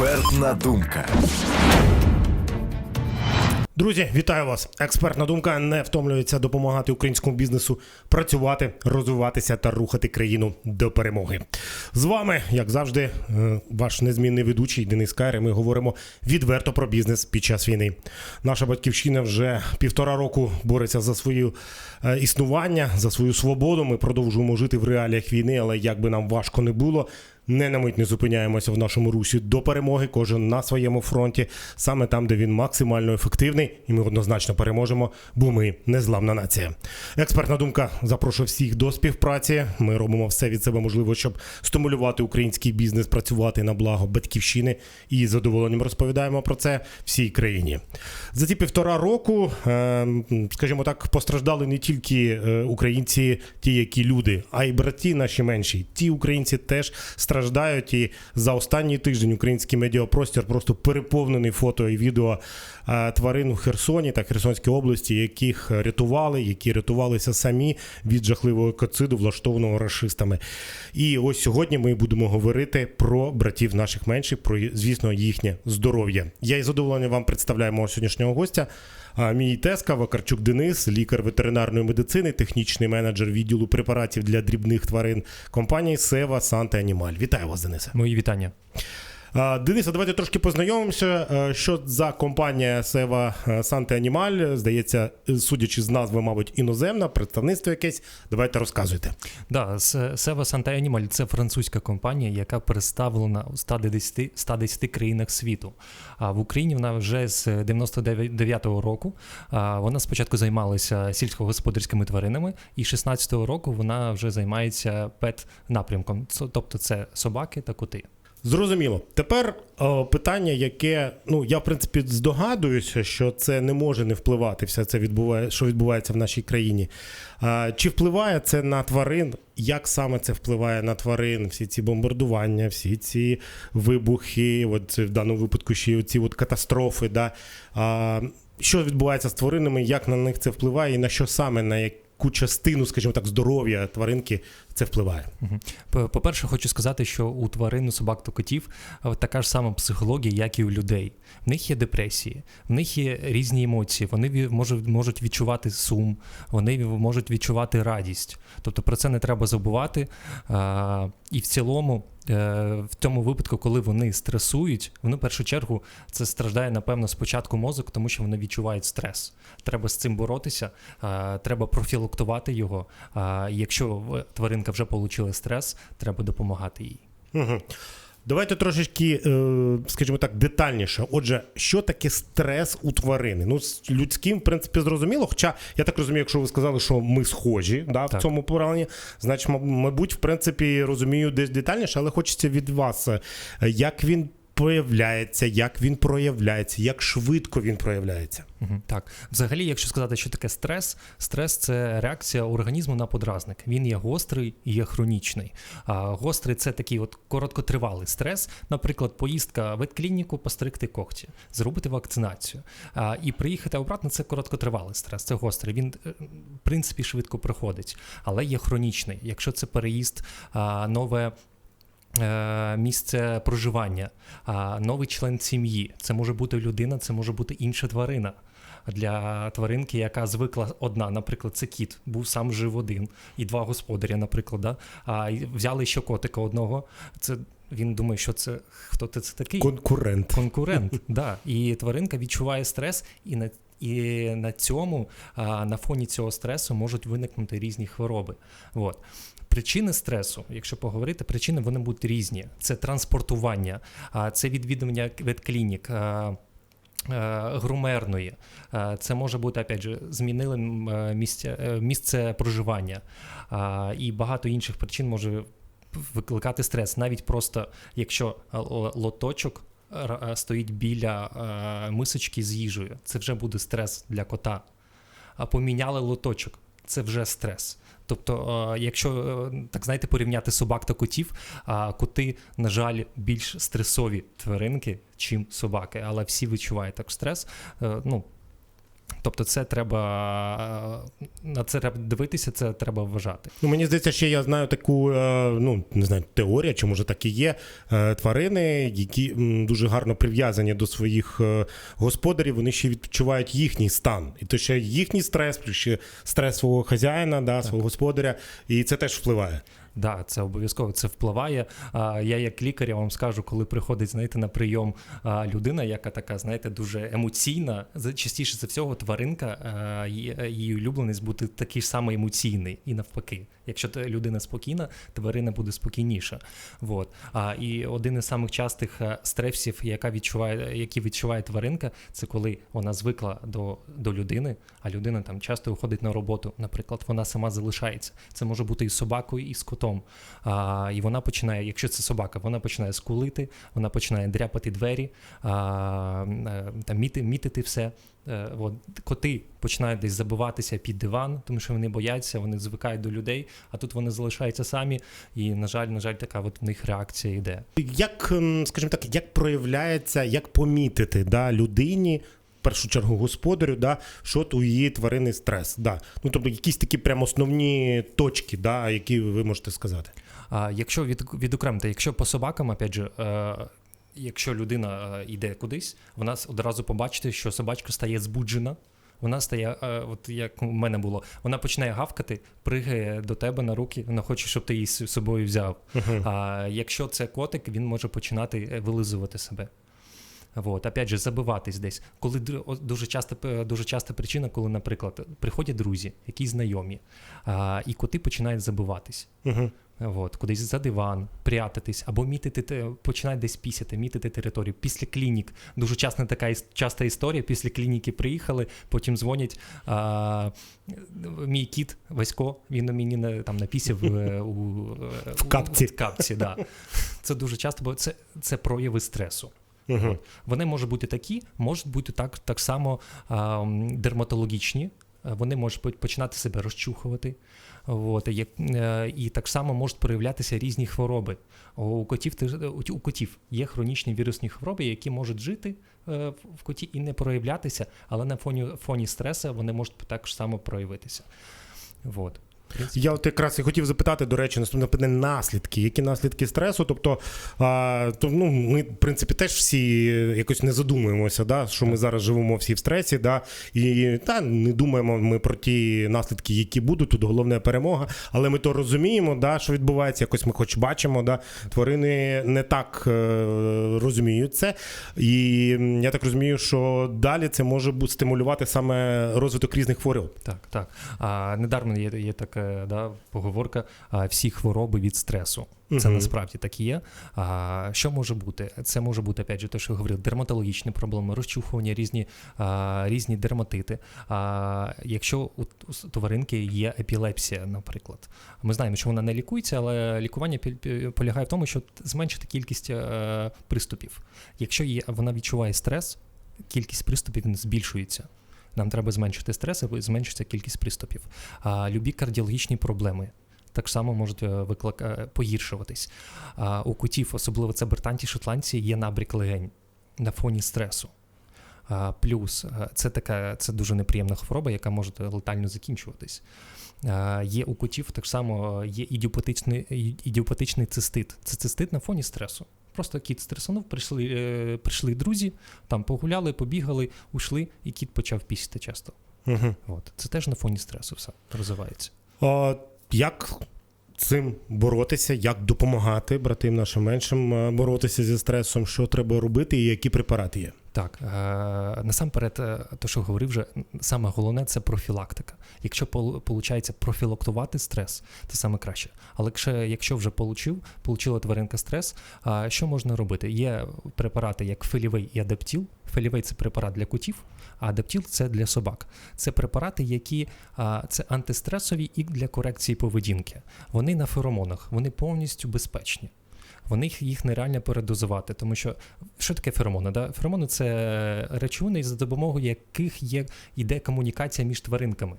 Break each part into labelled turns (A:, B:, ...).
A: Експертна думка.
B: Друзі, вітаю вас! Експертна думка не втомлюється допомагати українському бізнесу працювати, розвиватися та рухати країну до перемоги. З вами, як завжди, е, ваш незмінний ведучий Денис Кайр. і Ми говоримо відверто про бізнес під час війни. Наша батьківщина вже півтора року бореться за свою е, існування, за свою свободу. Ми продовжуємо жити в реаліях війни, але як би нам важко не було. Не на мить не зупиняємося в нашому русі до перемоги. Кожен на своєму фронті, саме там, де він максимально ефективний, і ми однозначно переможемо, бо ми незламна нація. Експертна думка запрошує всіх до співпраці. Ми робимо все від себе можливо, щоб стимулювати український бізнес, працювати на благо батьківщини і з задоволенням розповідаємо про це всій країні. За ці півтора року, е, скажімо так, постраждали не тільки е, українці, ті, які люди, а й браті наші менші. Ті українці теж страждають. І за останній тиждень український медіапростір просто переповнений фото і відео е, тварин у Херсоні та Херсонській області, яких рятували, які рятувалися самі від жахливого екоциду, влаштованого рашистами. І ось сьогодні ми будемо говорити про братів наших менших, про звісно їхнє здоров'я. Я із задоволенням вам представляю мого сьогоднішнього гостя. Мій Теска Вакарчук Денис, лікар ветеринарної медицини, технічний менеджер відділу препаратів для дрібних тварин компанії Сева Санте Анімаль. Вітаю вас, Денисе.
C: Мої вітання.
B: Дениса, давайте трошки познайомимося. Що за компанія Сева Санте Анімаль? Здається, судячи з назви, мабуть, іноземна, представництво якесь. Давайте розказуйте.
C: Да, С- Seva Santa Animal – це французька компанія, яка представлена у 110, 110 країнах світу. А в Україні вона вже з 99-го року. Вона спочатку займалася сільськогосподарськими тваринами, і 16-го року вона вже займається пет-напрямком. Тобто це собаки та коти.
B: Зрозуміло. Тепер о, питання, яке ну я в принципі здогадуюся, що це не може не впливати. Все це відбуває, що відбувається в нашій країні. А, чи впливає це на тварин? Як саме це впливає на тварин? Всі ці бомбардування, всі ці вибухи, от в даному випадку ще ці от катастрофи. Да? А, що відбувається з тваринами? Як на них це впливає, і на що саме на яку частину, скажімо так, здоров'я тваринки це впливає?
C: По- По-перше, хочу сказати, що у тварин, у собак та котів е, така ж сама психологія, як і у людей. В них є депресії, в них є різні емоції. Вони можуть, можуть відчувати сум, вони можуть відчувати радість. Тобто про це не треба забувати. І в цілому, е, в цьому випадку, коли вони стресують, вони в першу чергу це страждає, напевно, спочатку мозок, тому що вони відчувають стрес. Треба з цим боротися, треба профілактувати його. Якщо тваринка вже отримала стрес, треба допомагати їй.
B: Угу. Давайте трошечки, е, скажімо так, детальніше. Отже, що таке стрес у тварини? Ну, з людським, в принципі, зрозуміло. Хоча я так розумію, якщо ви сказали, що ми схожі да, в
C: Так.
B: цьому пораненні, значить, мабуть, в принципі, розумію десь детальніше, але хочеться від вас, е, як він появляється, як він проявляється, як швидко він проявляється.
C: Так, взагалі, якщо сказати, що таке стрес, стрес це реакція організму на подразник. Він є гострий і є хронічний. А гострий це такий от короткотривалий стрес, наприклад, поїздка в ветклініку, постригти когті, зробити вакцинацію. А, і приїхати обратно це короткотривалий стрес, це гострий. Він е, в принципі швидко проходить, але є хронічний. Якщо це переїзд, а, нове. Е, Місце проживання, новий член сім'ї. Це може бути людина, це може бути інша тварина. Для тваринки, яка звикла одна, наприклад, це кіт, був сам жив один, і два господаря, наприклад, да? а взяли ще котика одного. Це він думає, що це хто ти це такий?
B: Конкурент.
C: Конкурент, да. І тваринка відчуває стрес, і на і на цьому, на фоні цього стресу можуть виникнути різні хвороби. От. Причини стресу, якщо поговорити, причини вони будуть різні. Це транспортування, це відвідування ветклінік. Грумерної, це може бути опять же, змінили місце, місце проживання і багато інших причин може викликати стрес. Навіть просто якщо лоточок стоїть біля мисочки з їжею, це вже буде стрес для кота. А поміняли лоточок, це вже стрес. Тобто, е, якщо е, так знаєте, порівняти собак та котів, коти, на жаль, більш стресові тваринки, чим собаки, але всі відчувають так стрес. Е, Ну, Тобто, це треба на це треба дивитися, це треба вважати.
B: Ну, мені здається, ще я знаю таку, е, ну не знаю, теорія, чи може так і є. е, Тварини, які дуже гарно прив'язані до своїх е, господарів, вони ще відчувають їхній стан. І то ще їхній стрес, ще стрес свого хазяїна, да, свого господаря, і це теж впливає.
C: Да, це обов'язково це впливає. А, я як лікар я вам скажу, коли приходить знаєте, на прийом людина, яка така, знаєте, дуже емоційна. Частіше за всього, тваринка, а, її, улюбленість буде такий ж самий емоційний, і навпаки. Якщо людина спокійна, тварина буде спокійніша. Вот. А, і один із самих частих е, стресів, яка відчуває, які відчуває тваринка, це коли вона звикла до, до людини, а людина там часто виходить на роботу. Наприклад, вона сама залишається. Це може бути і собакою, і з. А, і вона починає, якщо це собака, вона починає скулити, вона починає дряпати двері, а, е, там, міти, мітити все. Е, От, коти починають десь забиватися під диван, тому що вони бояться, вони звикають до людей, а тут вони залишаються самі, і, на жаль, на жаль, така от в них реакція йде.
B: Як, ем, скажімо так, як проявляється, як помітити да, людині, першу чергу господарю, да, що у її тварини стрес? Да. Ну, тобто якісь такі прямо основні точки, да, які ви можете сказати.
C: А якщо від, відокремити, якщо по собакам, опять же, е, якщо людина е, йде кудись, вона одразу побачите, що собачка стає збуджена. Вона стає, е, от як у мене було, вона починає гавкати, пригає до тебе на руки, вона хоче, щоб ти її з собою взяв. А якщо це котик, він може починати е, вилизувати себе. Вот, опять же, забиватись десь. Коли дуже часто дуже часта причина, коли, наприклад, приходять друзі, якісь знайомі, а, і коти починають забиватись.
B: Угу.
C: От, кудись за диван, прятатись, або мітити, починають десь пісяти, мітити територію. Після клінік. Дуже часто така часта історія. Після клініки приїхали, потім дзвонять. А, мій кіт Васько, він на мені на- там напісяв е, у,
B: В капці.
C: У, в капці да. Це дуже часто, бо це, це прояви стресу.
B: Угу.
C: Вони можуть бути такі, можуть бути так, так само а, дерматологічні. Вони можуть починати себе розчухувати. От, і, е, і так само можуть проявлятися різні хвороби. У котів, у котів є хронічні вірусні хвороби, які можуть жити е, в- коті і не проявлятися, але на фоні, фоні стресу вони можуть так само проявитися. От.
B: Я от якраз і хотів запитати, до речі, наступне питання наслідки. Які наслідки стресу? Тобто, а, то, ну, ми, в принципі, теж всі якось не задумуємося, да, що ми зараз живемо всі в стресі, да, і та, не думаємо ми про ті наслідки, які будуть. Тут головна перемога. Але ми то розуміємо, да, що відбувається. Якось ми хоч бачимо, да, тварини не так е, розуміють це. І я так розумію, що далі це може бу- стимулювати саме розвиток різних хвороб.
C: Так, так. А, недармо є, є така да, поговорка: а, всі хвороби від стресу. Це
B: Мгм.
C: насправді так і є. А, що може бути? Це може бути, опять же, те, що я говорив, дерматологічні проблеми, розчухування, різні, а, різні дерматити. А, якщо у, тваринки є епілепсія, наприклад, ми знаємо, що вона не лікується, але лікування полягає в тому, щоб зменшити кількість е, приступів. Якщо є, вона відчуває стрес, кількість приступів збільшується. Нам треба зменшити стрес, і зменшиться кількість приступів. А любі кардіологічні проблеми так само можуть е, виклик... е, погіршуватись. А у котів, особливо це британті шотландці, є набрік легень на фоні стресу. А, плюс е, це така це дуже неприємна хвороба, яка може летально закінчуватись. А, є у котів так само є ідіопатичний, ідіопатичний цистит. Це цистит на фоні стресу. Просто кіт стресанув, прийшли, е, прийшли друзі, там погуляли, побігали, ушли, і кіт почав пісити часто.
B: Угу.
C: От. Це теж на фоні стресу все розвивається.
B: А, як цим боротися, як допомагати братим нашим меншим е, боротися зі стресом, що треба робити і які препарати є?
C: Так, е, насамперед, е, то, що говорив вже, саме головне це профілактика. Якщо виходить профілактувати стрес, це саме краще. Але якщо, вже получив, получила тваринка стрес, що можна робити? Є препарати як фелівей і адаптіл. Фелівей це препарат для котів, а адаптіл це для собак. Це препарати, які це антистресові і для корекції поведінки. Вони на феромонах, вони повністю безпечні. Вони їх, нереально передозувати, тому що що таке феромони? Да? Феромони це речовини, за допомогою яких є, йде комунікація між тваринками.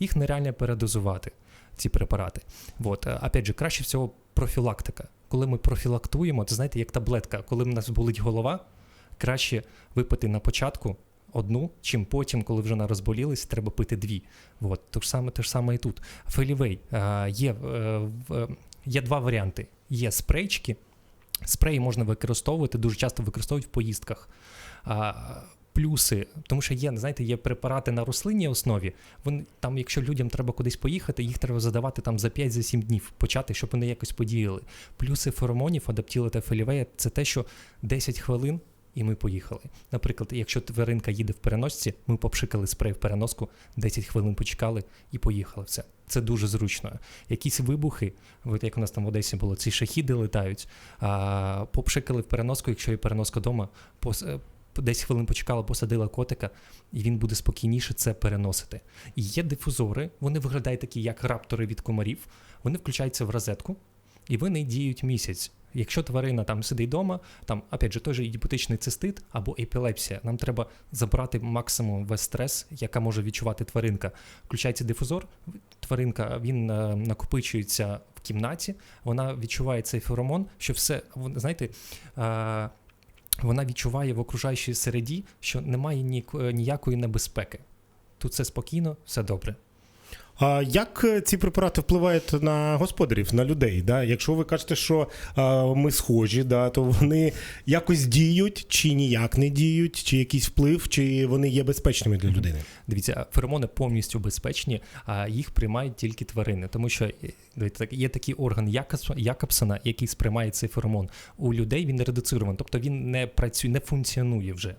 C: Їх нереально передозувати, ці препарати. От. Опять же, краще всього профілактика. Коли ми профілактуємо, це знаєте, як таблетка, коли в нас болить голова, краще випити на початку одну, чим потім, коли вже вона розболілась, треба пити дві. От, то ж саме, те ж саме і тут. Фелівей е, є, е, в- є два варіанти: є спрейчки. Спреї можна використовувати, дуже часто використовують в поїздках. А, плюси, тому що є, знаєте, є препарати на рослинній основі. Вони там, якщо людям треба кудись поїхати, їх треба задавати там за 5-7 днів почати, щоб вони якось подіяли. Плюси феромонів, адаптіла та фелівея це те, що 10 хвилин. І ми поїхали. Наприклад, якщо тваринка їде в переносці, ми попшикали спрей в переноску, 10 хвилин почекали і поїхали. Все. Це дуже зручно. Якісь вибухи, от як у нас там в Одесі було, ці шахіди летають, а, попшикали в переноску, якщо є переноска вдома, пос, е, 10 хвилин почекала, посадила котика, і він буде спокійніше це переносити. І є дифузори, вони виглядають такі, як раптори від комарів. Вони включаються в розетку, і вони діють місяць. Якщо тварина там сидить вдома, там, опять же, той же ідіопатичний цистит або епілепсія, нам треба забрати максимум весь стрес, яка може відчувати тваринка. Включається дифузор, тваринка він е, накопичується в кімнаті, вона відчуває цей феромон, що все, знаєте, е, вона відчуває в окружаючій середі, що немає ні, ніякої небезпеки. Тут все спокійно, все добре.
B: А як е, ці препарати впливають на господарів, на людей? Да? Якщо ви кажете, що а, ми схожі, да, то вони якось діють, чи ніяк не діють, чи якийсь вплив, чи вони є безпечними для людини?
C: Дивіться, феромони повністю безпечні, а їх приймають тільки тварини, тому що е, дивіться, так, є такий орган Якобс- Якобсона, який сприймає цей феромон. У людей він редуцирований, тобто він не працює, не функціонує вже.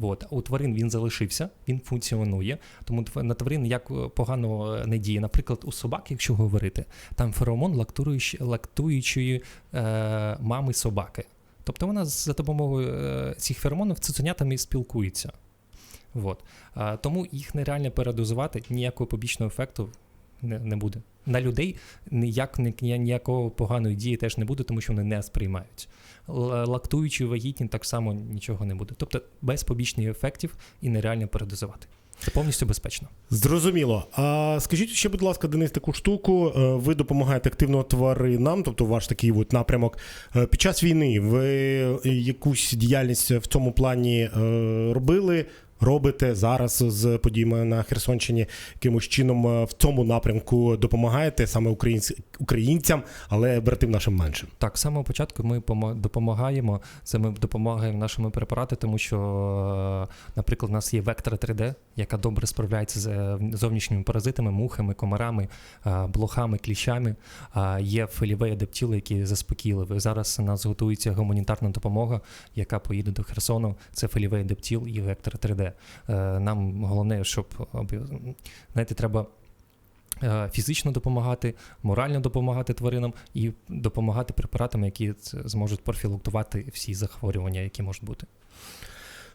C: От. У тварин він залишився, він функціонує, тому на тварин як е, погано не діє. Наприклад, у собак, якщо говорити, там феромон лактуючої, лактуючої е, мами собаки. Тобто вона за допомогою е, цих феромонів цуценятами спілкується. От. А, тому їх нереально передозувати, ніякого побічного ефекту не, не буде. На людей ніяк, ніякого поганої дії теж не буде, тому що вони не сприймають. Лактуючі вагітні так само нічого не буде. Тобто без побічних ефектів і нереально передозувати. Повністю безпечно.
B: Зрозуміло. А скажіть ще, будь ласка, Денис, таку штуку. Е, Ви допомагаєте активно тваринам, тобто ваш такий от напрямок. Е, Під час війни ви якусь діяльність в цьому плані е, робили? Робите зараз з подіями на Херсонщині якимось чином в цьому напрямку допомагаєте саме українцям, але братим нашим меншим.
C: Так, з самого початку ми допомагаємо. Це ми допомагаємо нашими препарати, тому що, наприклад, у нас є Vectra 3D, яка добре справляється з е, зовнішніми паразитами, мухами, комарами, е, блохами, кліщами. А Є фелівей адаптіли, які заспокійливі. Зараз нас готується гуманітарна допомога, яка поїде до Херсону. Це фелівей адаптіл і Vectra 3D. Е, Нам головне, щоб знаєте, треба. е, Фізично допомагати, морально допомагати тваринам і допомагати препаратам, які зможуть профілактувати всі захворювання, які можуть бути.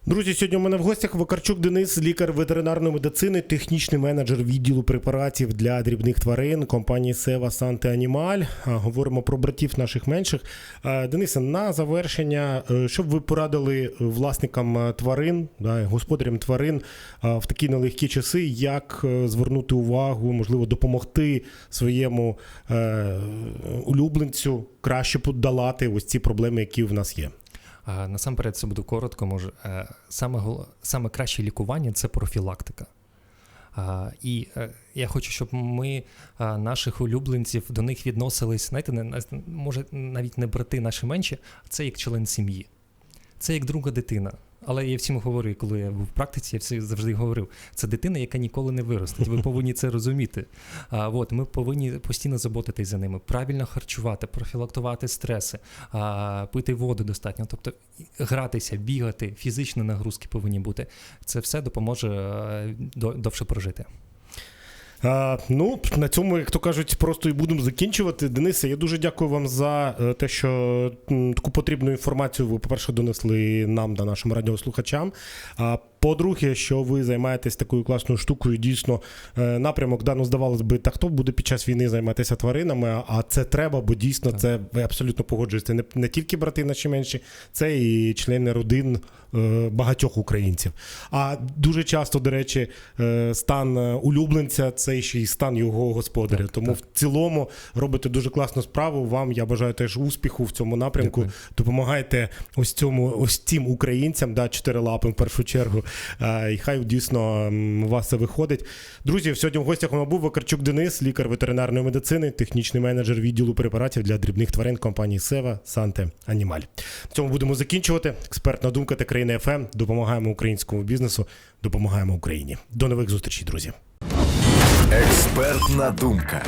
B: Друзі, сьогодні у мене в гостях Вакарчук Денис, лікар ветеринарної медицини, технічний менеджер відділу препаратів для дрібних тварин компанії Сева Санте Анімаль. Говоримо про братів наших менших. Денисе, на завершення, е, що б ви порадили власникам е, тварин, да, господарям тварин в такі нелегкі часи, як е, звернути увагу, можливо, допомогти своєму улюбленцю краще подолати ось ці проблеми, які в нас є.
C: А, Насамперед, це буду коротко. Може, Е, саме саме краще лікування це профілактика. І е, я хочу, щоб ми наших улюбленців до них відносились, знаєте, не, може навіть не брати наші менші, це як член сім'ї. Це як друга дитина. Але я всім говорю, коли я був в практиці, я всі завжди говорив, це дитина, яка ніколи не виростить. Ви повинні це розуміти. А, от, ми повинні постійно заботитись за ними, правильно харчувати, профілактувати стреси, а, пити воду достатньо, тобто гратися, бігати, фізичні нагрузки повинні бути. Це все допоможе е, до- довше прожити.
B: А, ну, на цьому, як то кажуть, просто і будемо закінчувати. Денисе, я дуже дякую вам за е, те, що таку потрібну інформацію ви, по-перше, донесли нам та нашим радіослухачам. А по-друге, що ви займаєтесь такою класною штукою, дійсно, е, напрямок, да, ну, здавалось би, та хто буде під час війни займатися тваринами, а це треба, бо дійсно це ви абсолютно погоджуєтеся. Не, не тільки брати наші менші, це і члени родин е, багатьох українців. А дуже часто, до речі, е, стан улюбленця це ще й стан його господаря.
C: Так,
B: Тому
C: так.
B: в цілому робите дуже класну справу. Вам я бажаю теж успіху в цьому напрямку.
C: Дякую.
B: Допомагайте ось цьому, ось цим українцям, да, чотирилапим в першу чергу, І хай дійсно у вас це виходить. Друзі, сьогодні в гостях у нас був Вакарчук Денис, лікар ветеринарної медицини, технічний менеджер відділу препаратів для дрібних тварин компанії Сева Санте Анімаль. В цьому будемо закінчувати. Експертна думка та країна ФМ. Допомагаємо українському бізнесу, допомагаємо Україні. До нових зустрічей, друзі.
A: Експертна думка.